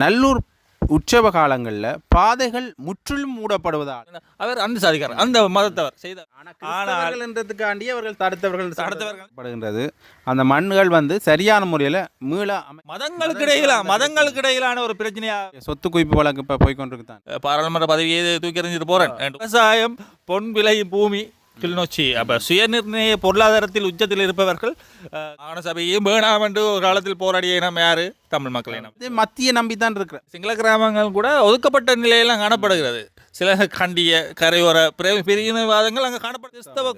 நல்லூர் உற்சவ காலங்களில் பாதைகள் முற்றிலும் மூடப்படுவதால். அவர் அந்த சாதிக்காரர் அந்த மதத்தவர் செய்த ஆனால் என்றதுக்காண்டி அவர்கள் தடுத்தவர்கள் தடுத்தவர்கள். படுகின்றது. அந்த மண்ணுகள் வந்து சரியான முறையில் மீள மதங்களுக்கு இடையில மதங்களுக்கு இடையிலான ஒரு பிரச்சனையா சொத்து குவிப்பு வழக்கு இப்போ போய்கொண்டிருக்குதான் அஹ், பாராளுமன்ற பதவியை தூக்கி எறிஞ்சிட்டு போறேன். விவசாயம் பொன் விளையும் பூமி கிளிநொச்சி அப்ப சுயநிர்ணய பொருளாதாரத்தில் உச்சத்தில் இருப்பவர்கள் மாகாண சபையும் வேணாம் என்று ஒரு காலத்தில் போராடிய இனம் யாரு? தமிழ் மக்கள் இனம். இது மத்திய நம்பி தான் இருக்கிறேன் சிங்கள கிராமங்கள் கூட ஒதுக்கப்பட்ட நிலையெல்லாம் காணப்படுகிறது. சில கண்டிய கரையோர பிர- பிரிவினைவாதங்கள் அங்கே காணப்பட்ட கிறிஸ்தவ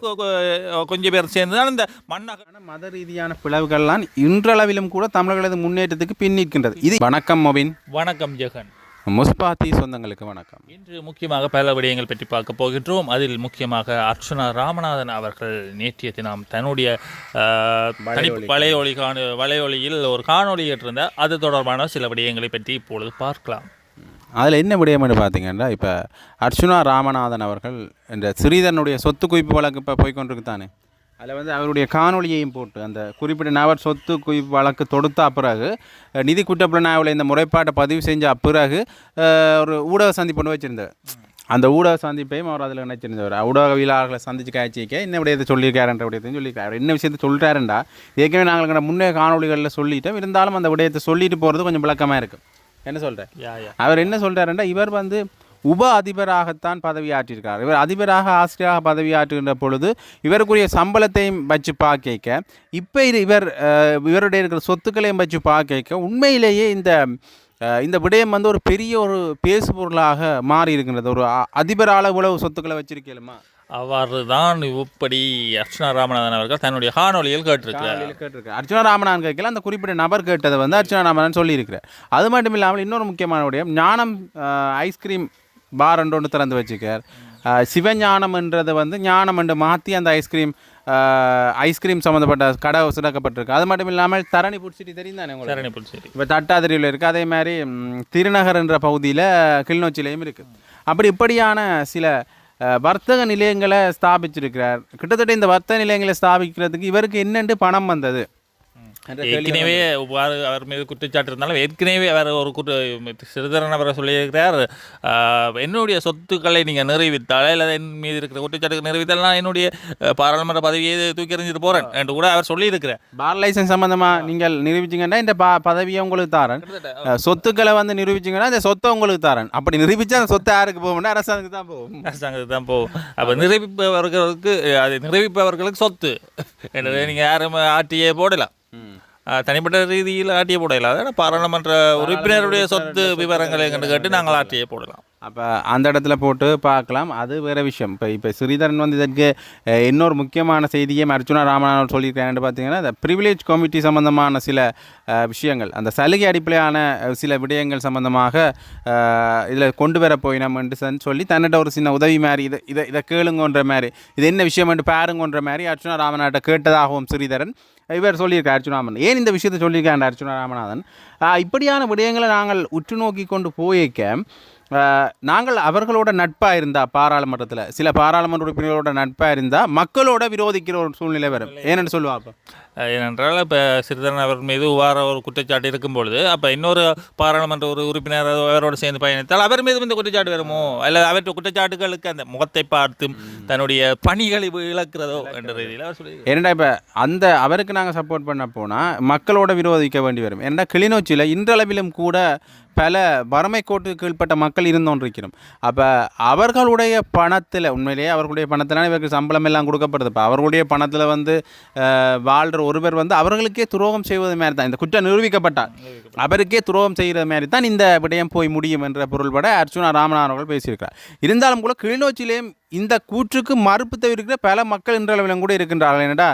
கொஞ்சம் பேர் சேர்ந்து தான் இந்த ஆனா மத ரீதியான பிளவுகள்லாம் இன்றளவிலும் கூட தமிழர்களது முன்னேற்றத்துக்கு பின் நிற்கின்றது. இது வணக்கம் மொபின். வணக்கம் ஜெகன். முஸ்பாத்தி சொந்தங்களுக்கு வணக்கம். இன்று முக்கியமாக பல விடயங்கள் பற்றி பார்க்க போகின்றோம். அதில் முக்கியமாக அர்ச்சுனா ராமநாதன் அவர்கள் நேற்றைய தினம் தன்னுடைய தனி வலையொலி காண வலையொலியில் ஒரு காணொளி ஏற்றிருந்தார். அது தொடர்பான சில விடயங்களை பற்றி இப்பொழுது பார்க்கலாம். அதில் என்ன விடயம்னு பார்த்தீங்கன்னா இப்போ அர்ச்சுனா ராமநாதன் அவர்கள் இந்த சிறீதனுடைய சொத்து குவிப்பு வழக்கு இப்போ போய்கொண்டிருக்குதானே அதில் வந்து அவருடைய காணொளியையும் போட்டு அந்த குறிப்பிட்ட நபர் சொத்து குவிப்பு வழக்கு தொடுத்த பிறகு நிதி குற்றப்புலனாய்வில் இந்த முறைப்பாட்டை பதிவு செஞ்ச பிறகு ஒரு ஊடக சந்திப்பு ஒன்று வச்சுருந்தார். அந்த ஊடக சந்திப்பையும் அவர் அதில் நினைச்சிருந்தவர் ஊடகவியலாளர்களை சந்திச்சு காய்ச்சிக்க என்ன விடயத்தை சொல்லியிருக்காருன்ற விடயத்தையும் சொல்லியிருக்காரு. என்ன விஷயத்தை சொல்லிட்டாருண்டா ஏற்கனவே நாங்கள் முன்னே காணொளிகளில் சொல்லிட்டோம். இருந்தாலும் அந்த விடயத்தை சொல்லிட்டு போகிறது கொஞ்சம் விளக்கமாக இருக்கும் என்ன சொல்கிறேன் அவர் என்ன சொல்றாருன்னா இவர் வந்து உப அதிபராகத்தான் பதவியாற்றிருக்கார் இவர் அதிபராக ஆசிரியராக பதவியாற்றுகின்ற பொழுது இவருக்குரிய சம்பளத்தையும் வச்சு பார்க்க இப்போ இவர் இவருடைய இருக்கிற சொத்துக்களையும் வச்சு பார்க்க உண்மையிலேயே இந்த இந்த விடயம் வந்து ஒரு பெரிய ஒரு பேசுபொருளாக மாறி இருக்கின்றது ஒரு அதிபரால இவ்வளவு சொத்துக்களை வச்சிருக்கலுமா? அவ்வாறு தான் இப்படி அர்ச்சனா ராமநாதன் அவர்கள் தன்னுடைய காணொளியில் கேட்டிருக்கிறார். கேட்டிருக்காரு அர்ச்சனா ராமநாதன் கேட்கல அந்த குறிப்பிட்ட நபர் கேட்டதை வந்து அர்ச்சனா ராமநாதன் சொல்லியிருக்கிறார். அது மட்டும் இல்லாமல் இன்னொரு முக்கியமான விடயம் ஞானம் ஐஸ்கிரீம் பார் என்று ஒன்று திறந்து வச்சுக்கார். அஹ், சிவஞானம் என்றதை வந்து ஞானம் என்று மாற்றி அந்த ஐஸ்கிரீம் ஐஸ்கிரீம் சம்மந்தப்பட்ட கடை சிறக்கப்பட்டிருக்கு அது மட்டும் இல்லாமல் தரணி புடிச்சிட்டு தெரியும் தானே உங்களுக்கு? சரணி புல்சேரி இப்போ தட்டாதிரியில் இருக்குது அதே மாதிரி திருநகர் என்ற பகுதியில் கிளிநொச்சிலையும் இருக்குது அப்படி இப்படியான சில வர்த்தக நிலையங்களை ஸ்தாபிச்சிருக்கிறார். கிட்டத்தட்ட இந்த வர்த்தக நிலையங்களை ஸ்தாபிக்கிறதுக்கு இவருக்கு என்னென்று பணம் வந்தது? ஏற்கனவே அவர் மீது குற்றச்சாட்டு இருந்தாலும் ஏற்கனவே அவர் ஒரு குற்ற சிறிதரன் அவரை சொல்லியிருக்கிறார். என்னுடைய சொத்துக்களை நீங்கள் நிறைவித்தால் அல்லது என் மீது இருக்கிற குற்றச்சாட்டுக்கு நிறைவித்தால் நான் என்னுடைய பாராளுமன்ற பதவியை தூக்கி எறிஞ்சிட்டு போகிறேன் என்று கூட அவர் சொல்லியிருக்கிறார். பார் லைசன்ஸ் சம்மந்தமாக நீங்கள் நிரூபிச்சிங்கன்னா இந்த பா பதவியை உங்களுக்கு தாரன். சொத்துக்களை வந்து நிரூபிச்சிங்கன்னா இந்த சொத்தை உங்களுக்கு தாரன். அப்படி நிரூபிச்சா அந்த சொத்தை யாருக்கு போகும்னா அரசாங்கத்துக்கு தான் போகும். அரசாங்கத்துக்கு தான் போகும். அப்போ நிறைவிப்பவர்களுக்கு அது நிறைவிப்பவர்களுக்கு சொத்து. என்றதை நீங்கள் யாரும் ஆட்டியே போடலாம் தனிப்பட்ட ரீதியில் ஆட்டியே போடலாம் அதாவது பாராளுமன்ற உறுப்பினருடைய சொத்து விவரங்களை கண்டு கேட்டு நாங்கள் ஆட்டியே போடலாம். அப்போ அந்த இடத்துல போட்டு பார்க்கலாம். அது வேற விஷயம். இப்போ இப்போ ஸ்ரீதரன் வந்து இதற்கு இன்னொரு முக்கியமான செய்தியை அர்ச்சுனா ராமநாதன் சொல்லியிருக்கேன் பார்த்தீங்கன்னா இந்த ப்ரிவிலேஜ் கமிட்டி சம்பந்தமான சில விஷயங்கள் அந்த சலுகை அடிப்படையான சில விடயங்கள் சம்பந்தமாக இதில் கொண்டு வர போயினோம் என்று சொல்லி தன்னிட்ட ஒரு சின்ன உதவி மாதிரி இதை இதை இதை கேளுங்கன்ற மாதிரி இது என்ன விஷயம் என்று பாருங்கன்ற மாதிரி அர்ச்சுனா ராமநாட்டை கேட்டதாகவும் ஸ்ரீதரன் இவர் சொல்லியிருக்கார் அர்ச்சுனா ராமன். ஏன் இந்த விஷயத்தை சொல்லியிருக்கார் அர்ச்சுனா ராமநாதன்? இப்படியான விடயங்களை நாங்கள் உற்று நோக்கி கொண்டு போயிருக்க நாங்கள் அவர்களோட நட்பாக இருந்தால் பாராளுமன்றத்தில் சில பாராளுமன்ற உறுப்பினர்களோட நட்பாக இருந்தால் மக்களோட விரோதிக்கிற ஒரு சூழ்நிலை வரும். ஏன்னு சொல்லுவா அப்போ? அஹ் ஏனென்றால் இப்போ சிறிதரன் அவர் மீது வார ஒரு குற்றச்சாட்டு இருக்கும் பொழுது அப்போ இன்னொரு பாராளுமன்ற ஒரு உறுப்பினர் அவரோடு சேர்ந்து பயணித்தால் அவர் மீது இந்த குற்றச்சாட்டு வருமோ? அல்லது அவற்றை குற்றச்சாட்டுகளுக்கு அந்த முகத்தை பார்த்தும் தன்னுடைய பணிகளை இழக்கிறதோ என்ற ரீதியில் அவர் சொல்லி ஏன்னா இப்போ அந்த அவருக்கு நாங்கள் சப்போர்ட் பண்ண போனால் மக்களோட விரோதிக்க வேண்டி வரும். ஏன்னா கிளிநொச்சியில் இன்றளவிலும் கூட பல வறுமை கோட்டு கீழ்ப்பட்ட மக்கள் இருந்தோன்றிருக்கிறோம். அப்போ அவர்களுடைய பணத்தில் உண்மையிலேயே அவர்களுடைய பணத்தில் இவருக்கு சம்பளம் எல்லாம் கொடுக்கப்படுது. இப்போ அவர்களுடைய பணத்தில் வந்து அஹ், வாழ்கிற ஒருவர் வந்து அவர்களுக்கே துரோகம் செய்வது மாதிரி தான். இந்த குற்றம் நிரூபிக்கப்பட்டார். அவருக்கே துரோகம் செய்கிற மாதிரி தான் இந்த விடயம் போய் முடியும் என்ற பொருள்பட அர்ச்சுனா ராமநாதன் அவர்கள் பேசியிருக்கிறார். இருந்தாலும் கூட கிளிநொச்சியிலேயும் இந்த கூற்றுக்கு மறுப்பு தவிர்க்கிற பல மக்கள் இன்றளவிலும் கூட இருக்கின்றார்கள். என்னடா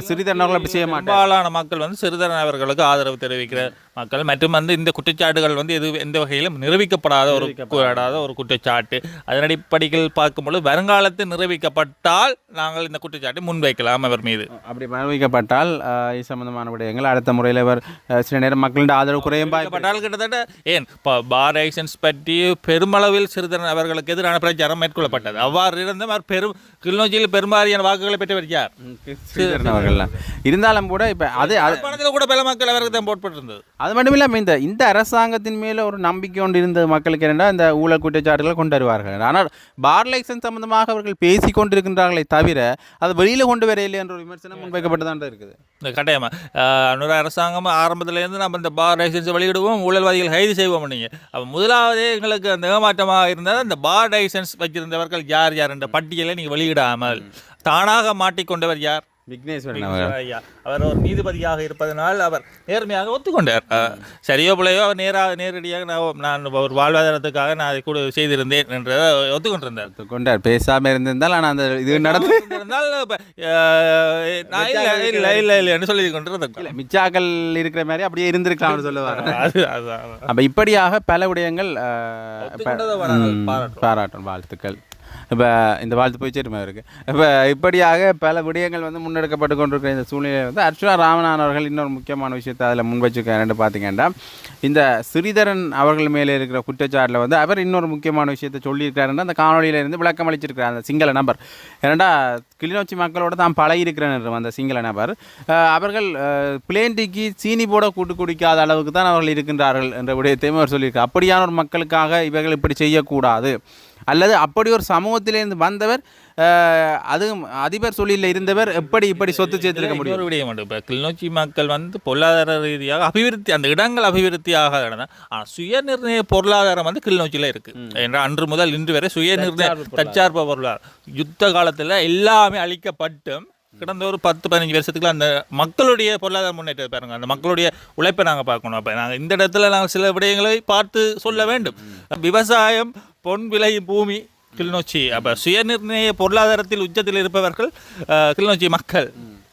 சிறிதரன் அவர்கள் அப்படி செய்ய மாட்டார். பெரும்பாலான மக்கள் வந்து சிறிதரன் அவர்களுக்கு ஆதரவு தெரிவிக்கிற மக்கள். மற்றும் வந்து இந்த குற்றச்சாட்டுகள் வந்து எது எந்த வகையிலும் நிரூபிக்கப்படாத ஒரு ஒரு குற்றச்சாட்டு. அதன் அடிப்படையில் பார்க்கும்பொழுது வருங்காலத்தில் நிரூபிக்கப்பட்டால் நாங்கள் இந்த குற்றச்சாட்டை முன்வைக்கலாம் அவர் மீது. அப்படி மறுவிக்கப்பட்டால் அஹ், இது சம்பந்தமான விடயங்கள். அடுத்த முறையில் அவர் அஹ், சில நேரம் மக்களின் ஆதரவு குறையும் வாய்ப்பு பட்டால் கிட்டத்தட்ட ஏன் ப- பார் லைசன்ஸ் பற்றி பெருமளவில் சிறிதரன் அவர்களுக்கு எதிரான பிரச்சாரம் மேற்கொள்ளப்பட்டது. அவ்வாறு இருந்தும் அவர் பெரும் கிளிநொச்சியில் பெரும்பாலான வாக்குகளை பெற்று வருகிறார் ஸ்ரீதரன் அவர்கள்லாம் இருந்தாலும் கூட இப்போ அது பணத்தில் கூட பல மக்கள் அவருக்கு தான் போட்டு இருந்தது. அது மட்டும் இல்லாமல் இந்த இந்த அரசாங்கத்தின் மேலே ஒரு நம்பிக்கை கொண்டு இருந்த மக்களுக்கு என்னென்னா இந்த ஊழல் குற்றச்சாட்டுகளை கொண்டு வருவார்கள். ஆனால் பார் லைசன்ஸ் சம்பந்தமாக அவர்கள் பேசி கொண்டிருக்கின்றார்களே தவிர அது வெளியில் கொண்டு வரையில்லை என்ற ஒரு விமர்சனம் முன்வைக்கப்பட்டு தான் இருக்குது. இந்த கட்டாயமா? அன்னொரு அரசாங்கம் ஆரம்பத்திலேருந்து நம்ம இந்த பார் லைசன்ஸ் வெளியிடுவோம் ஊழல்வாதிகள் கைது செய்வோம் நீங்கள் அப்போ முதலாவதே எங்களுக்கு அந்த ஏமாற்றமாக இருந்தது அந்த பார் லைசன்ஸ் வச்சிருந்தவர்கள் யார் யார்? என்ற பட்டியலை நீங்கள் வெளியிடாமல். தானாக மாட்டிக்கொண்டவர் யார்? விக்னேஸ்வரன் ஐயா. அவர் ஒரு நீதிபதியாக இருப்பதனால் அவர் நேர்மையாக ஒத்துக்கொண்டார். சரியோ பிள்ளையோ அவர் நேராக நேரடியாக நான் நான் ஒரு வாழ்வாதாரத்துக்காக நான் அதை கூட செய்திருந்தேன் என்றதை ஒத்துக்கொண்டிருந்தார். கொண்டார் பேசாமல் இருந்திருந்தால் ஆனால் அந்த இது நடந்து இருந்தால் நான் இல்லை இல்லை இல்லை இல்லைன்னு சொல்லி கொண்டிருந்தேன் மிச்சாக்கள் இருக்கிற மாதிரி அப்படியே இருந்திருக்கலாம்னு சொல்லுவார் அப்போ இப்படியாக பல விடயங்கள். பாராட்டும் வாழ்த்துக்கள். இப்போ இந்த வாழ்த்து போய் சேருமா இப்போ இப்படியாக பல விடயங்கள் வந்து முன்னெடுக்கப்பட்டு கொண்டிருக்கிற இந்த சூழ்நிலையில் வந்து அர்ச்சுனா ராமநாதன் அவர்கள் இன்னொரு முக்கியமான விஷயத்தை அதில் முன்வச்சுக்கிறேன்னு பார்த்தீங்கன்னா இந்த ஸ்ரீதரன் அவர்கள் மேலே இருக்கிற குற்றச்சாட்டில் வந்து அவர் இன்னொரு முக்கியமான விஷயத்தை சொல்லியிருக்காருன்னா அந்த காணொலியில இருந்து விளக்கம் அளிச்சிருக்கிறார். அந்த சிங்கள நபர். ஏன்னா கிளிநொச்சி மக்களோட தான் பழகியிருக்கிறேன் அந்த சிங்கள நபர். அவர்கள் பிளேண்டிக்கு சீனி போட கூட்டு குடிக்காத அளவுக்கு தான் அவர்கள் இருக்கின்றார்கள் என்ற விடயத்தையும் அவர் சொல்லியிருக்கார். அப்படியான ஒரு மக்களுக்காக இவர்கள் இப்படி செய்யக்கூடாது. அல்லது அப்படி ஒரு சமூகத்திலிருந்து வந்தவர் அதுவும் அதிபர் சொல்லியில் இருந்தவர் எப்படி இப்படி சொத்து சேர்த்திருக்க முடியும்? இன்னொரு விடயம் இப்போ கிளிநொச்சி மக்கள் வந்து பொருளாதார ரீதியாக அபிவிருத்தி அந்த இடங்கள் அபிவிருத்தி ஆகாத இடம் தான் ஆனால் சுயநிர்ணய பொருளாதாரம் வந்து கிளிநொச்சியில் இருக்கு. என்ற அன்று முதல் இன்று வரை சுயநிர்ணய தற்சார்பு பொருளாதாரம். யுத்த காலத்தில் எல்லாமே அழிக்கப்பட்டும். கடந்த ஒரு பத்து பதினஞ்சு வருஷத்துக்குள்ள அந்த மக்களுடைய பொருளாதார முன்னேற்றத்தை பாருங்க. அந்த மக்களுடைய உழைப்பை நாங்கள் பார்க்கணும். அப்போ நாங்கள் இந்த இடத்துல நாங்கள் சில விடயங்களை பார்த்து சொல்ல வேண்டும். விவசாயம் பொன் விளையும் பூமி கிளிநொச்சி. அப்போ சுயநிர்ணய பொருளாதாரத்தில் உச்சத்தில் இருப்பவர்கள் கிளிநொச்சி மக்கள்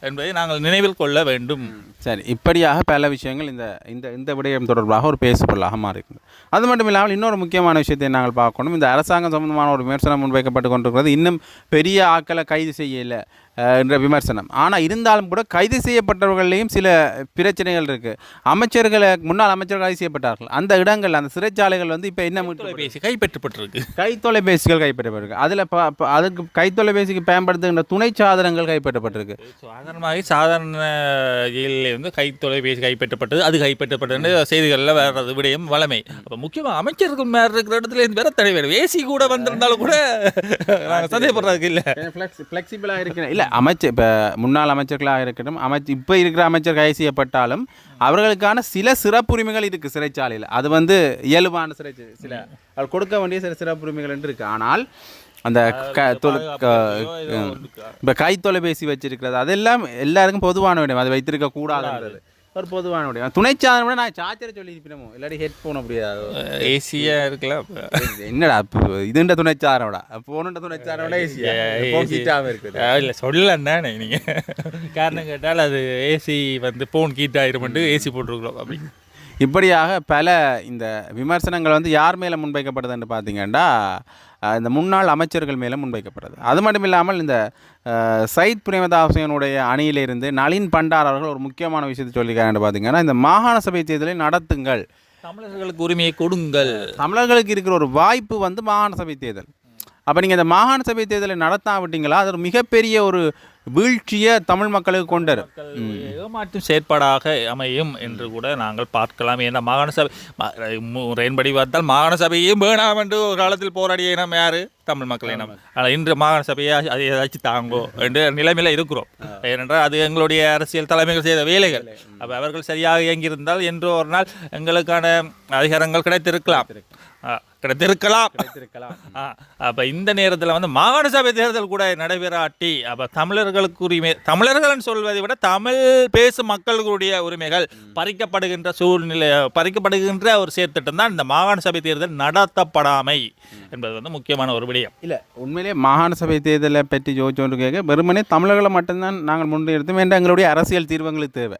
என்பதை நாங்கள் நினைவில் கொள்ள வேண்டும். சரி இப்படியாக பல விஷயங்கள் இந்த இந்த இந்த விடயம் தொடர்பாக ஒரு பேசுபொருளாக மாறியிருக்கு அது மட்டும் இல்லாமல் இன்னொரு முக்கியமான விஷயத்தை நாங்கள் பார்க்கணும். இந்த அரசாங்கம் சம்பந்தமான ஒரு விமர்சனம் முன்வைக்கப்பட்டு கொண்டிருக்கிறது. இன்னும் பெரிய ஆட்களை கைது செய்யலை. என்ற விமர்சனம். ஆனால் இருந்தாலும் கூட கைது செய்யப்பட்டவர்களையும் சில பிரச்சனைகள் இருக்குது அமைச்சர்களை முன்னாள் அமைச்சர்கள் கைது செய்யப்பட்டார்கள். அந்த இடங்கள் அந்த சிறைச்சாலைகள் வந்து இப்போ என்ன தொலைபேசி கைப்பற்றப்பட்டிருக்கு. கைத்தொலைபேசிகள் கைப்பற்றப்பட்டிருக்கு. அதில் அதுக்கு கைத்தொலைபேசிக்கு பயன்படுத்துகின்ற துணை சாதனங்கள் கைப்பற்றப்பட்டிருக்கு. சாதாரணமாக சாதாரண ஜெயிலில் வந்து கை தொலைபேசி கைப்பற்றப்பட்டது அது கைப்பற்றப்பட்டது செய்திகளில் வர்றது விடயம் வளமை. அப்போ முக்கியமாக அமைச்சர்கள் மேலே இருக்கிற இடத்துல வேற தடை வேறு ஏசி கூட வந்திருந்தாலும் கூட நாங்கள் சந்தேகப்படுறதுக்கு இல்லை. ஃப்ளெக்சிபிளாக இருக்கிற இல்லை அமைச்சர் இப்போ முன்னாள் அமைச்சர்களாக இருக்கட்டும் அமைச்சு இப்போ இருக்கிற அமைச்சர் கைது செய்யப்பட்டாலும் அவர்களுக்கான சில சிறப்புரிமைகள் இருக்குது சிறைச்சாலையில். அது வந்து இயல்பான சிறை சில அவர் கொடுக்க வேண்டிய சில சிறப்புரிமைகள் என்று இருக்குது ஆனால் அந்த க தொலை இப்போ கை தொலைபேசி வச்சிருக்கிறது அதெல்லாம் எல்லாருக்கும் பொதுவான விடயம். அது வைத்திருக்க கூடாதுன்றது ஒரு பொதுவான விடயம் துணை சாதனம் விட நான் சார்ஜரை சொல்லி இருப்பினமோ இல்லாட்டி ஹெட்ஃபோன் அப்படியா? ஏசியாக இருக்கலாம். என்னடா இதுண்ட துணை சாதனோட போனுண்ட துணை சாதனோட ஏசியா போக்கிட்டாமல் இருக்குது. இல்லை சொல்லலன்னா நீங்கள் காரணம் கேட்டால் அது ஏசி வந்து ஃபோன் கீட் ஆயிருமெண்டு ஏசி போட்டிருக்கிறோம். அப்படி. இப்படியாக பல இந்த விமர்சனங்கள் வந்து யார் மேலே முன்வைக்கப்படுதுன்னு பார்த்தீங்கன்னா இந்த முன்னாள் அமைச்சர்கள் மேலே முன்வைக்கப்படுது. அது மட்டும் இல்லாமல் இந்த சயித் பிரேமதாசனுடைய அணியிலிருந்து நளின் பண்டார் அவர்கள் ஒரு முக்கியமான விஷயத்தை சொல்லியிருக்காருன்னு பார்த்தீங்கன்னா இந்த மாகாண சபை தேர்தலை நடத்துங்கள். தமிழர்களுக்கு உரிமையை கொடுங்கள். தமிழர்களுக்கு இருக்கிற ஒரு வாய்ப்பு வந்து மாகாண சபை தேர்தல். அப்போ நீங்கள் இந்த மாகாண சபை தேர்தலை நடத்தாவிட்டீங்களா? அது ஒரு மிகப்பெரிய ஒரு வீழ்ச்சியை தமிழ் மக்களுக்கு கொண்டு வரும் ஏமாற்றும் செயற்பாடாக அமையும் என்று கூட நாங்கள் பார்க்கலாம். ஏன்னா மாகாண சபை முறையின்படி பார்த்தால் மாகாண சபையும் வேணாம் என்று ஒரு காலத்தில் போராடிய இனம் யாரு? தமிழ் மக்கள் இனம். ஆனால் இன்று மாகாண சபையை அதை ஏதாச்சும் தாங்கோ என்ற நிலைமையில் இருக்கிறோம். ஏனென்றால் அது எங்களுடைய அரசியல் தலைமைகள் செய்த வேலைகள். அப்போ அவர்கள் சரியாக இயங்கியிருந்தால் என்றோ ஒரு நாள் எங்களுக்கான அதிகாரங்கள் கிடைத்திருக்கலாம். கிடைத்திருக்கலாம். அப்ப இந்த நேரத்தில் வந்து மாகாண சபை தேர்தல் கூட நடைபெறாட்டி. அப்ப தமிழர்களுக்கு உரிமை தமிழர்கள்னு சொல்வதை விட தமிழ் பேசும் மக்களுடைய உரிமைகள் பறிக்கப்படுகின்ற சூழ்நிலை பறிக்கப்படுகின்ற ஒரு செயற்திட்டம் தான் இந்த மாகாண சபை தேர்தல் நடத்தப்படாமை என்பது வந்து முக்கியமான ஒரு விடயம். இல்லை உண்மையிலே மாகாண சபை தேர்தலை பற்றி யோசிச்சோன்று கேட்க வெறுமனே தமிழர்களை மட்டும்தான் நாங்கள் முன்னிறுத்தோம் என்ற எங்களுடைய அரசியல் தீர்வுகளுக்கு தேவை.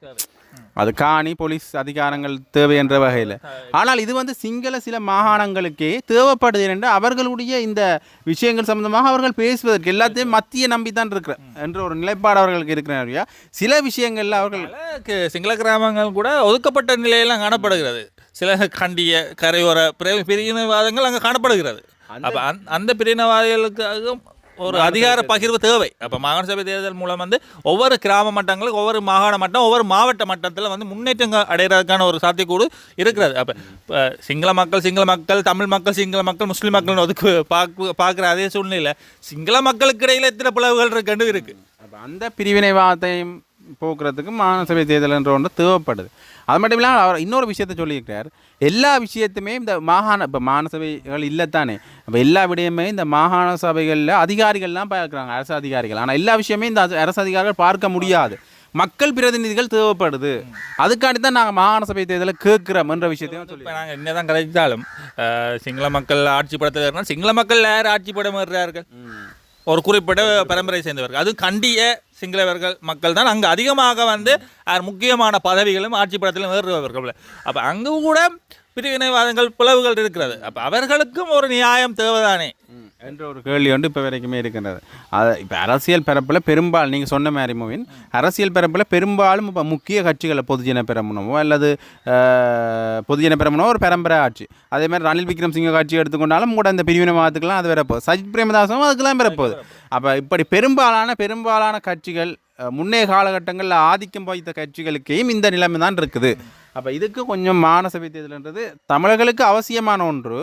அது காணி போலீஸ் அதிகாரங்கள் தேவை என்ற வகையில். ஆனால் இது வந்து சிங்கள சில மாகாணங்களுக்கே தேவைப்படுது என்று அவர்களுடைய இந்த விஷயங்கள் சம்பந்தமாக அவர்கள் பேசுவதற்கு எல்லாத்தையும் மத்திய நம்பித்தான் இருக்கிற என்ற ஒரு நிலைப்பாடு அவர்களுக்கு இருக்கிற சில விஷயங்கள்ல அவர்கள் சிங்கள கிராமங்கள் கூட ஒதுக்கப்பட்ட நிலையெல்லாம் காணப்படுகிறது. சில கண்டிய கரையோர பிர- பிரிவினைவாதங்கள் அங்கே காணப்படுகிறது. அப்போ அந் அந்த பிரிவினைவாதிகளுக்காக ஒரு அதிகார பகிர்வு தேவை. அப்போ மாகாண சபை தேர்தல் மூலம் வந்து ஒவ்வொரு கிராம மட்டங்களுக்கு ஒவ்வொரு மாகாண மட்டம் ஒவ்வொரு மாவட்ட மட்டத்தில் வந்து முன்னேற்றம் அடைகிறதுக்கான ஒரு சாத்தியக்கூறு இருக்கிறது. அப்போ இப்போ சிங்கள மக்கள் சிங்கள மக்கள் தமிழ் மக்கள் சிங்கள மக்கள் முஸ்லீம் மக்கள் ஒதுக்கு பார்க்க பார்க்குற அதே சூழ்நிலை சிங்கள மக்களுக்கு இடையில எத்தனை பிளவுகள் இருக்குன்னு இருக்கு? அப்போ அந்த பிரிவினைவாதத்தையும் போக்குறதுக்கு மாநசபை தேர்தல் என்ற ஒன்று தேவைப்படுது. அது மட்டும் இல்லாமல் அவர் இன்னொரு விஷயத்தை சொல்லியிருக்கிறார். எல்லா விஷயத்துமே இந்த மாகாண இப்போ மாநசபைகள் இல்லைத்தானே. அப்போ எல்லா விடயமே இந்த மாகாண சபைகளில் அதிகாரிகள்லாம் பார்க்குறாங்க அரசு அதிகாரிகள். ஆனால் எல்லா விஷயமே இந்த அரசு அதிகாரிகள் பார்க்க முடியாது. மக்கள் பிரதிநிதிகள் தேவைப்படுது. அதுக்காண்டி தான் நாங்கள் மாகாண சபை தேர்தலை கேட்குறோம் என்ற விஷயத்தையும் சொல்லி இப்போ நாங்கள் என்னதான் கதைத்தாலும் அஹ், சிங்கள மக்கள் ஆட்சி படத்தில் சிங்கள மக்கள் யார் ஆட்சி படம் ஒரு குறிப்பிட்ட பரம்பரை சேர்ந்தவர்கள். அது கண்டிய சிங்களவர்கள் மக்கள் தான். அங்கே அதிகமாக வந்து முக்கியமான பதவிகளும் ஆட்சி படத்திலும் ஏறுபவர்கள் அப்போ அங்கே கூட பிரிவினைவாதங்கள் பிளவுகள் இருக்கிறது. அப்போ அவர்களுக்கும் ஒரு நியாயம் தேவைதானே? என்ற ஒரு கேள்வி வந்து இப்போ வரைக்குமே இருக்கின்றது. அது இப்போ அரசியல் பரப்பில் பெரும்பாலும் நீங்கள் சொன்ன மாதிரி மூவின் அரசியல் பரப்பில் பெரும்பாலும் இப்போ முக்கிய கட்சிகளை பொதுஜன பெரமுனவோ அல்லது பொதுஜன பெரமுனவோ ஒரு பரம்பரை ஆட்சி. அதே மாதிரி ரணில் விக்ரம் சிங்க காட்சி எடுத்துக்கொண்டாலும் கூட அந்த பிரிவினவாதத்துக்கெல்லாம் அது வரப்போகுது. சஜித் பிரேமதாசும் அதுக்கெல்லாம் வரப்போகுது. அப்போ இப்படி பெரும்பாலான பெரும்பாலான கட்சிகள் முன்னே காலகட்டங்களில் ஆதிக்கம் வைத்த கட்சிகளுக்கையும் இந்த நிலைமை தான் இருக்குது. அப்போ இதுக்கு கொஞ்சம் மானசபை தேர்தல்ன்றது தமிழர்களுக்கு அவசியமான ஒன்று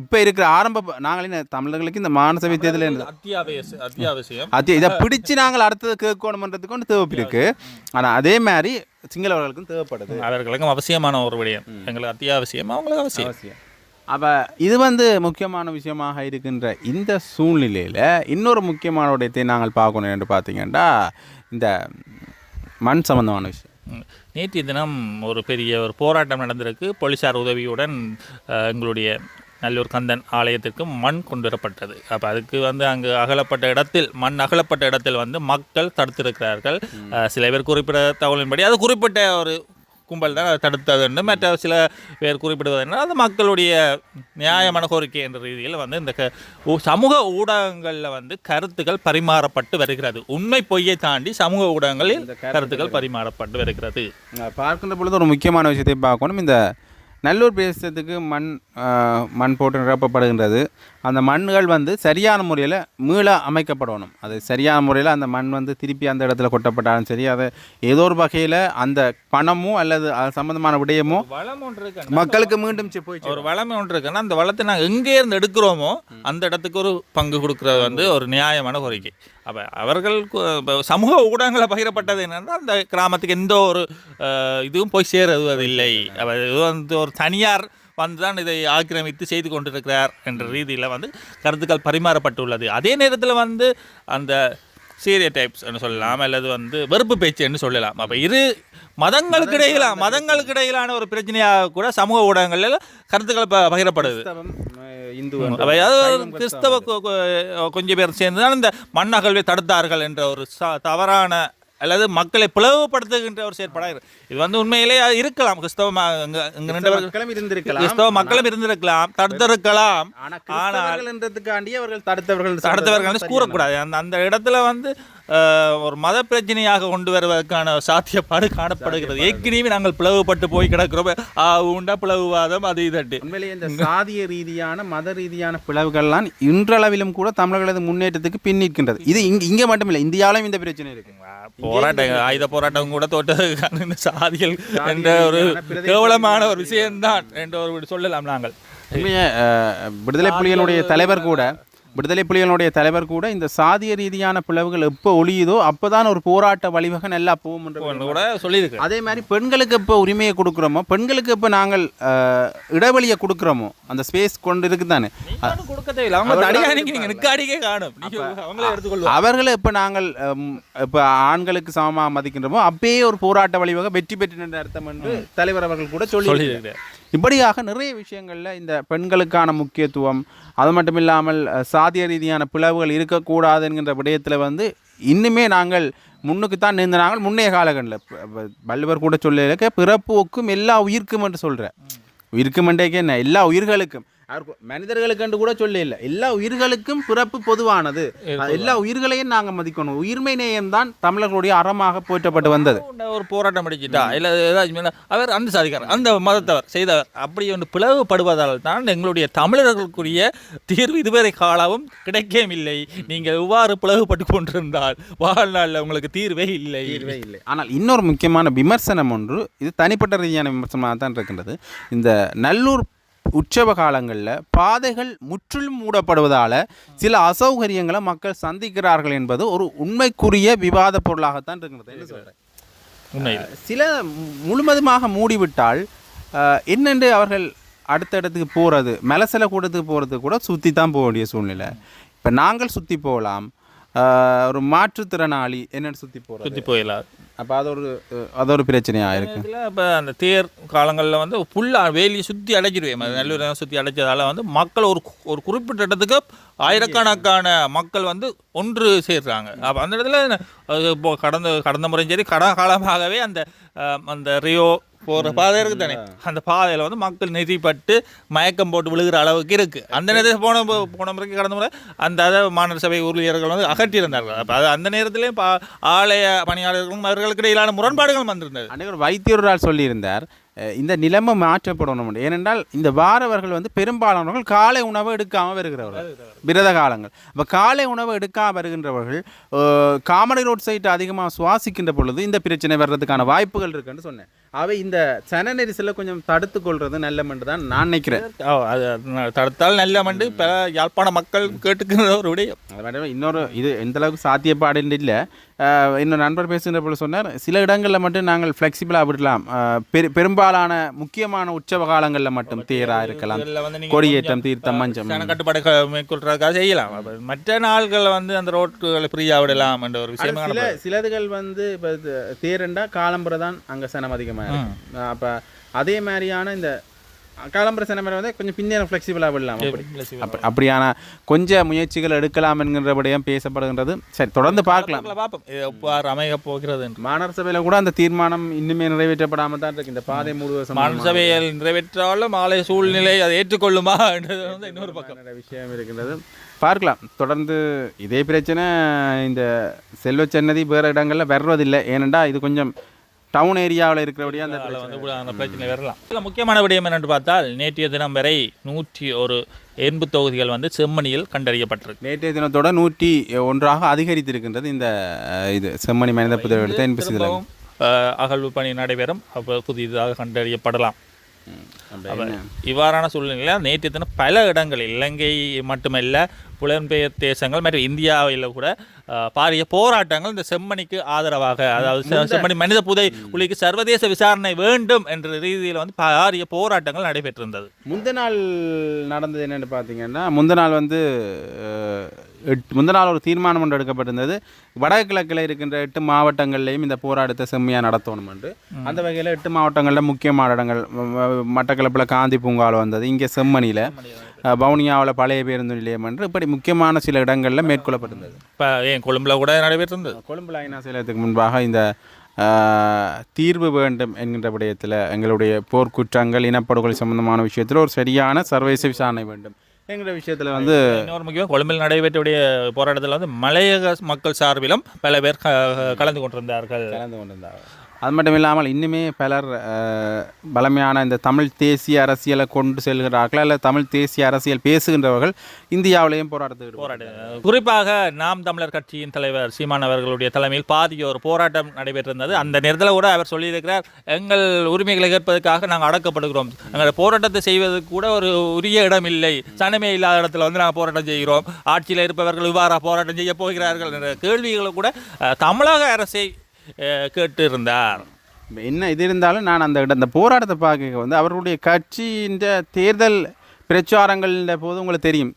இப்போ இருக்கிற ஆரம்ப நாங்களே தமிழர்களுக்கு இந்த மானசபை தேர்தல் அத்தியாவசியம் அத்தியாவசியம். அது இதை பிடிச்சு நாங்கள் அடுத்தது கேட்கணுமன்றதுக்கு ஒன்று தேவை இருக்கு. ஆனால் அதே மாதிரி சிங்களவர்களுக்கும் தேவைப்படுது. அவர்களுக்கும் அவசியமான ஒரு விடயம். எங்களுக்கு அத்தியாவசியம் அவங்களுக்கு அவசியம். அவசியம். அப்போ இது வந்து முக்கியமான விஷயமாக இருக்கின்ற இந்த சூழ்நிலையில் இன்னொரு முக்கியமான விடயத்தை நாங்கள் பார்க்கணும் என்று பார்த்தீங்கன்னா இந்த மண் சம்பந்தமான விஷயம். ம். நேற்றைய தினம் ஒரு பெரிய ஒரு போராட்டம் நடந்திருக்கு. போலீசார் உதவியுடன் எங்களுடைய நல்லூர் கந்தன் ஆலயத்திற்கு மண் கொண்டு வரப்பட்டது அப்போ அதுக்கு வந்து அங்கு அகலப்பட்ட இடத்தில் மண் அகலப்பட்ட இடத்தில் வந்து மக்கள் தடுத்திருக்கிறார்கள். சில பேர் குறிப்பிட்ட தகவலின்படி அது குறிப்பிட்ட ஒரு கும்பல் தான் அதை தடுத்தது என்று மற்ற சில பேர் குறிப்பிடுவது என்ன அது மக்களுடைய நியாயமான கோரிக்கை என்ற ரீதியில் வந்து இந்த சமூக ஊடகங்களில் வந்து கருத்துக்கள் பரிமாறப்பட்டு வருகிறது. உண்மை பொய்யை தாண்டி சமூக ஊடகங்களில் கருத்துக்கள் பரிமாறப்பட்டு வருகிறது. பார்க்கின்ற பொழுது ஒரு முக்கியமான விஷயத்தை பார்க்கணும். இந்த நல்லூர் பிரதேசத்துக்கு மண் மண் போட்டு நிரப்பப்படுகின்றது. அந்த மண்ணுகள் வந்து சரியான முறையில் மீள அமைக்கப்படணும். அது சரியான முறையில் அந்த மண் வந்து திருப்பி அந்த இடத்துல கொட்டப்பட்டாலும் சரி அதை ஏதோ ஒரு வகையில் அந்த பணமோ அல்லது அது சம்பந்தமான விடயமோ வளம் ஒன்று இருக்கு. மக்களுக்கு மீண்டும் செ- போய் ஒரு வளமை ஒன்று இருக்குன்னா அந்த வளத்தை நாங்கள் எங்கே இருந்து எடுக்கிறோமோ அந்த இடத்துக்கு ஒரு பங்கு கொடுக்கறது வந்து ஒரு நியாயமான கோரிக்கை. அப்போ அவர்கள் சமூக ஊடகங்களை பகிரப்பட்டது என்னன்னா அந்த கிராமத்துக்கு எந்த ஒரு இதுவும் போய் சேருவது அது இல்லை. அப்ப இது வந்து ஒரு தனியார் வந்து தான் இதை ஆக்கிரமித்து செய்து கொண்டிருக்கிறார் என்ற ரீதியில் வந்து கருத்துக்கள் பரிமாறப்பட்டுள்ளது. அதே நேரத்தில் வந்து அந்த சீரிய டைப்ஸ் சொல்லலாம் அல்லது வந்து வெறுப்பு பேச்சுன்னு சொல்லலாம். அப்போ இரு மதங்களுக்கு இடையில மதங்களுக்கு இடையிலான ஒரு பிரச்சனையாக கூட சமூக ஊடகங்களில் கருத்துக்கள் ப- பகிரப்படுது. இந்து அதாவது கிறிஸ்தவ கொஞ்சம் பேர் சேர்ந்து தான் இந்த மண் அகழ்வை தடுத்தார்கள் என்ற ஒரு ச- தவறான அல்லது மக்களை பிளவுபடுத்துகின்ற ஒரு செயற்பாடாக இருக்கு இது வந்து உண்மையிலே அது இருக்கலாம். கிறிஸ்தவ மக்களும் இருந்திருக்கலாம். கிறிஸ்தவ மக்களும் இருந்திருக்கலாம். தடுத்திருக்கலாம். ஆனா கிறிஸ்தவர்கள்ன்றதுக்காண்டி அவர்கள் தடுத்தவர்கள் தடுத்தவர்கள் கூறக்கூடாது. அந்த அந்த இடத்துல வந்து ஒரு மத பிரச்சனையாக கொண்டு வருவதற்கான சாத்தியப்பாடு காணப்படுகிறது. ஏற்கனவே நாங்கள் பிளவுபட்டு போய் கிடக்கிறோம். உண்டா பிளவுவாதம்? அது இதட்டு. உண்மையிலேயே இந்த சாதிய ரீதியான மத ரீதியான பிளவுகள்லாம் இன்றளவிலும் கூட தமிழர்களது முன்னேற்றத்துக்கு பின் நிற்கின்றது. இது இங்க இங்க மட்டும் இல்லை இந்தியாவிலும் இந்த பிரச்சனை இருக்கு. போராட்டம் ஆயுத போராட்டம் கூட தோட்டதுக்கான இந்த சாதிகள் என்ற ஒரு கேவலமான ஒரு விஷயம்தான் என்ற ஒரு சொல்லலாம் நாங்கள். விடுதலை புலிகளுடைய தலைவர் கூட விடுதலை புலிகளுடைய தலைவர் கூட இந்த சாதிய ரீதியான பிளவுகள் எப்போ ஒழியுதோ அப்பதான் ஒரு போராட்ட வழிவகை நல்லா போகும் ஒன்று கூட சொல்லியிருக்கு. அதே மாதிரி பெண்களுக்கு எப்போ உரிமையை கொடுக்குறோமோ பெண்களுக்கு எப்போ நாங்கள் இடைவெளியை கொடுக்குறோமோ அந்த ஸ்பேஸ் கொண்டு இருக்குதானே? நீங்களும் கொடுக்க தேவையில்லை அவர்களை இப்போ நாங்கள் இப்போ ஆண்களுக்கு சமமாக மதிக்கின்றோமோ அப்பயே ஒரு போராட்ட வழிவகை வெற்றி பெற்ற அர்த்தம் என்று தலைவர் அவர்கள் கூட சொல்லி இப்படியாக நிறைய விஷயங்களில் இந்த பெண்களுக்கான முக்கியத்துவம் அது மட்டும் இல்லாமல் சாதிய ரீதியான பிளவுகள் இருக்கக்கூடாது என்கின்ற விடயத்தில் வந்து இன்னுமே நாங்கள் முன்னுக்கு தான் நின்று நாங்கள் முன்னைய காலகட்டத்தில் வள்ளுவர் கூட சொல்லியிருக்க பிறப்புக்கும் எல்லா உயிர்க்கும் என்று சொல்கிற உயிர்க்கும் என்றேக்கே என்ன? எல்லா உயிர்களுக்கும். அவர் மனிதர்களுக்கு கூட சொல்ல இல்லை எல்லா உயிர்களுக்கும் பிறப்பு பொதுவானது. எல்லா உயிர்களையும் நாங்க மதிக்கணும். உயிர்மை நேயம் தான் தமிழர்களுடைய அறமாக போற்றப்பட்டு வந்தது. ஒரு போராட்டம் அடிச்சுட்டா இல்லை ஏதாச்சும் அவர் அந்த சாதிக்காரர் அந்த மதத்தவர் செய்தவர் அப்படி ஒன்று பிளவுபடுவதால் தான் எங்களுடைய தமிழர்களுக்குரிய தீர்வு இதுவரை காலமும் கிடைக்கவில்லை. நீங்கள் இவ்வாறு பிளவுபட்டு கொண்டிருந்தால் வாழ்நாளில் உங்களுக்கு தீர்வே இல்லை. தீர்வே இல்லை. ஆனால் இன்னொரு முக்கியமான விமர்சனம் ஒன்று இது தனிப்பட்ட ரீதியான விமர்சனமாக தான் இருக்கின்றது. இந்த நல்லூர் உற்சவ காலங்களில் பாதைகள் முற்றிலும் மூடப்படுவதால் சில அசௌகரியங்களை மக்கள் சந்திக்கிறார்கள் என்பது ஒரு உண்மைக்குரிய விவாத பொருளாகத்தான் உண்மையில். சில முழுவதுமாக மூடிவிட்டால் என்னென்று அவர்கள் அடுத்த இடத்துக்கு போகிறது மெலசில கூடத்துக்கு போகிறது கூட சுற்றி தான் போக வேண்டிய சூழ்நிலை. இப்போ நாங்கள் சுற்றி போகலாம் ஒரு மாற்றுத்திறனாளி என்னென்னு சுற்றி போகிறது சுற்றி போயிடலாம். அப்போ அது ஒரு அது ஒரு பிரச்சனையாக இருக்கு? இதில் இப்போ அந்த தேர் காலங்களில் வந்து ஃபுல்லாக வேலியை சுற்றி அடைச்சிடுவேன் நல்லூரை சுற்றி அடைச்சதால வந்து மக்கள் ஒரு ஒரு குறிப்பிட்ட இடத்துக்கு ஆயிரக்கணக்கான மக்கள் வந்து ஒன்று சேர்றாங்க. அப்போ அந்த இடத்துல இப்போ கடந்த கடந்த முறையும் சரி கட காலமாகவே அந்த அந்த ரியோ போகிற பாதை இருக்குது தானே அந்த பாதையில் வந்து மக்கள் நெறிப்பட்டு மயக்கம் போட்டு விழுகிற அளவுக்கு இருக்குது அந்த நேரத்தில் போன போன முறைக்கு கடந்த முறை அந்த அதை மாநகர சபை ஊழியர்கள் வந்து அகற்றியிருந்தார்கள். அப்போ அது அந்த நேரத்திலேயும் பா ஆலய பணியாளர்களும் அவர்களுக்கு இடையிலான முரண்பாடுகள் வந்திருந்தது. அன்றைக்கு ஒரு வைத்தியரால் சொல்லியிருந்தார் இந்த நிலைமை மாற்றப்படணும். ஏனென்றால் இந்த வாரவர்கள் வந்து பெரும்பாலானவர்கள் காலை உணவு எடுக்காமல் வருகிறவர்கள். விரத காலங்கள். அப்போ காலை உணவு எடுக்காமல் வருகின்றவர்கள் காமடி ரோட் சைட் அதிகமாக சுவாசிக்கின்ற பொழுது இந்த பிரச்சனை வர்றதுக்கான வாய்ப்புகள் இருக்குன்னு சொன்னேன். அவை இந்த சன நெரிசலை கொஞ்சம் தடுத்து கொள்வது நல்லமென்று தான் நான் நினைக்கிறேன். அது தடுத்தால் நல்ல மண்டு யாழ்ப்பாண மக்கள் கேட்டுக்கிற ஒரு விடயம். இன்னொரு இது எந்த அளவுக்கு சாத்தியப்பாடு இல்லை. இன்னொரு நண்பர் பேசுகிற போல சொன்னார் சில இடங்களில் மட்டும் நாங்கள் ஃப்ளெக்சிபிளாக விடலாம். பெரு பெரும்பாலான முக்கியமான உற்சவ காலங்களில் மட்டும் தேராக இருக்கலாம். கொடியேற்றம் தீர்த்தம் மஞ்சம். சன கட்டுப்பாடு க- மேற்கொள்றதுக்காக செய்யலாம். மற்ற நாள்களில் வந்து அந்த ரோட்டுகளை ஃப்ரீயாக விடலாம் என்ற ஒரு விஷயம் சில சிலதுகள் வந்து இப்போ தேரண்டா காலம்புரை தான் அங்கே சனம் அதிகமாக இருக்கும். அப்போ அதே மாதிரியான இந்த காலம்புரை சனம் வந்து கொஞ்சம் பின்னேரம் ஃப்ளெக்சிபிளாக விடலாம் அப்படி. அப்ப- அப்படியான கொஞ்சம் முயற்சிகள் எடுக்கலாம் விடயம் பேசப்படுகின்றது. சரி தொடர்ந்து பார்க்கலாம் பார்ப்போம். அமைய போகிறது என்று. மாநகர சபையில் கூட அந்த தீர்மானம் இன்னுமே நிறைவேற்றப்படாமல் தான் இருக்கு. இந்த பாதை மூடுவது மாநில சபையில் நிறைவேற்றாலும் ஆலய சூழ்நிலை அதை ஏற்றுக்கொள்ளுமா என்றது வந்து இன்னொரு பக்கம். விஷயம் இருக்கின்றது. பார்க்கலாம். தொடர்ந்து இதே பிரச்சனை இந்த செல்வச்சன்னதி வேறு இடங்களில் வர்றதில்லை. ஏனெண்டா இது கொஞ்சம் டவுன் ஏரியாவில் இருக்கிறபடியே அந்த வந்து அந்த பிரச்சனை வரலாம். இதில் முக்கியமான விடயம் என்னென்று பார்த்தால் நேற்றைய தினம் வரை நூற்றி ஒரு எண்பு தொகுதிகள் வந்து செம்மணியில் கண்டறியப்பட்டிருக்கு. நேற்றைய தினத்தோட நூற்றி ஒன்றாக அதிகரித்திருக்கின்றது இந்த இது செம்மணி மனித புதவி எடுத்த அஹ், அகழ்வு பணி நடைபெறும். அப்போ புதிதாக கண்டறியப்படலாம். இவ்வாறான சூழ்நிலையில் நேற்று தினம் பல இடங்களில் இலங்கை மட்டுமல்ல புலம்பெயர் தேசங்கள் மற்றும் இந்தியாவில் கூட பாரிய போராட்டங்கள் இந்த செம்மணிக்கு ஆதரவாக அதாவது செம்மணி மனித புதை குழிக்கு சர்வதேச விசாரணை வேண்டும் என்ற ரீதியில் வந்து பாரிய போராட்டங்கள் நடைபெற்றிருந்தது. முந்த நாள் நடந்தது என்னன்னு பார்த்தீங்கன்னா முந்த நாள் வந்து எட் முந்த நாள் ஒரு தீர்மானம் ஒன்று எடுக்கப்பட்டிருந்தது. வடக்கு கிழக்கில் இருக்கின்ற எட்டு மாவட்டங்கள்லையும் இந்த போராட்டத்தை செம்மையாக நடத்தணும் என்று. அந்த வகையில் எட்டு மாவட்டங்களில் முக்கியமான இடங்கள் ம- ம- மட்டக்களப்பில் காந்தி பூங்காவில் வந்தது இங்கே செம்மணியில். வவுனியாவில் பழைய பேருந்து நிலையம் என்று இப்படி முக்கியமான சில இடங்களில் மேற்கொள்ளப்பட்டிருந்தது. இப்போ ஏன் கொழும்புல கூட நடைபெற்றிருந்தது? கொழும்பு ஐநா சேலத்துக்கு முன்பாக இந்த தீர்வு வேண்டும் என்கின்ற விடயத்தில் எங்களுடைய போர்க்குற்றங்கள் இனப்படுகொலை சம்பந்தமான விஷயத்தில் ஒரு சரியான சர்வதேச விசாரணை வேண்டும் என்கிற விஷயத்தில் வந்து இன்னொரு முக்கியம் கொழும்பில் நடைபெற்றவுடைய போராட்டத்தில் வந்து மலையக மக்கள் சார்பிலும் பல பேர் கலந்து கொண்டிருந்தார்கள். கலந்து கொண்டிருந்தாங்க அது மட்டும் இல்லாமல் இன்னுமே பலர் பலமையான இந்த தமிழ் தேசிய அரசியலை கொண்டு செல்கிறார்கள் அல்ல தமிழ் தேசிய அரசியல் பேசுகின்றவர்கள் இந்தியாவிலேயும் போராட்டத்துக்கு போராட்டம் குறிப்பாக நாம் தமிழர் கட்சியின் தலைவர் சீமான் அவர்களுடைய தலைமையில் பாதிய ஒரு போராட்டம் நடைபெற்றிருந்தது. அந்த நேரத்தில் கூட அவர் சொல்லியிருக்கிறார் எங்கள் உரிமைகளை கேட்பதற்காக நாங்கள் அடக்கப்படுகிறோம். எங்கள் போராட்டத்தை செய்வதற்கு கூட ஒரு உரிய இடம் இல்லை. சனமே இல்லாத இடத்துல வந்து நாங்கள் போராட்டம் செய்கிறோம். ஆட்சியில் இருப்பவர்கள் இவ்வாறாக போராட்டம் செய்ய போகிறார்கள் என்ற கேள்விகளை கூட தமிழக அரசை கேட்டு இருந்தார் என்ன இது இருந்தாலும் நான் அந்த அந்த போராட்டத்தை பார்க்க வந்து அவர்களுடைய கட்சியின் தேர்தல் பிரச்சாரங்களின் போது உங்களுக்கு தெரியும்.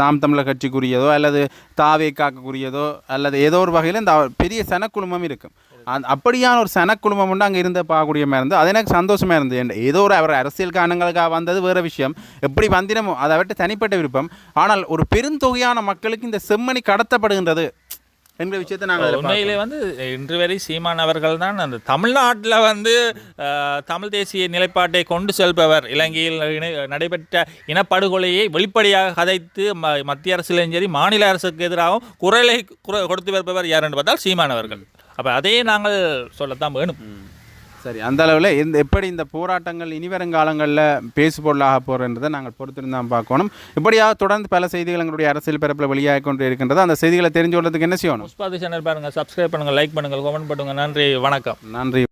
நாம் தமிழர் கட்சிக்குரியதோ அல்லது தாவே காக்கக்குரியதோ அல்லது ஏதோ ஒரு வகையில் இந்த பெரிய சனக்குழுமம் இருக்கும். அந் அப்படியான ஒரு சனக்குழுமம் உண்டு அங்கே இருந்த பார்க்கக்கூடிய மாதிரி அது எனக்கு சந்தோஷமாக இருந்தது. ஏதோ ஒரு அவர் அரசியல் காரணங்களுக்காக வந்தது வேறு விஷயம். எப்படி வந்தினமோ அதை விட்டு தனிப்பட்ட விருப்பம். ஆனால் ஒரு பெருந்தொகையான மக்களுக்கு இந்த செம்மணி கடத்தப்படுகின்றது என்கிற விஷயத்தை நாங்கள் உண்மையிலே வந்து இன்று வரை சீமான் அவர்கள் தான் அந்த தமிழ்நாட்டில் வந்து தமிழ் தேசிய நிலைப்பாட்டை கொண்டு செல்பவர். இலங்கையில் நடைபெற்ற இனப்படுகொலையை வெளிப்படையாக கதைத்து மத்திய அரசிலும் சரி மாநில அரசுக்கு எதிராகவும் குரலை குர கொடுத்து வருபவர் யார் என்று பார்த்தால் சீமான் அவர்கள். அப்போ அதையே நாங்கள் சொல்லத்தான் வேணும். சரி அந்த அளவில் இந்த எப்படி இந்த போராட்டங்கள் இனி வருங்காலங்களில் பேசு பொருளாக போகிறன்றதை நாங்கள் பொறுத்திருந்து தான் பார்க்கணும். இப்படியாக தொடர்ந்து பல செய்திகள் எங்களுடைய அரசியல் பரப்பில் வெளியாக கொண்டு இருக்கின்றது. அந்த செய்திகளை தெரிஞ்சு கொள்றதுக்கு என்ன செய்யணும்? சேனல் பாருங்கள் சப்ஸ்கிரைப் பண்ணுங்கள் லைக் பண்ணுங்கள் கமெண்ட் பண்ணுங்கள் நன்றி வணக்கம். நன்றி.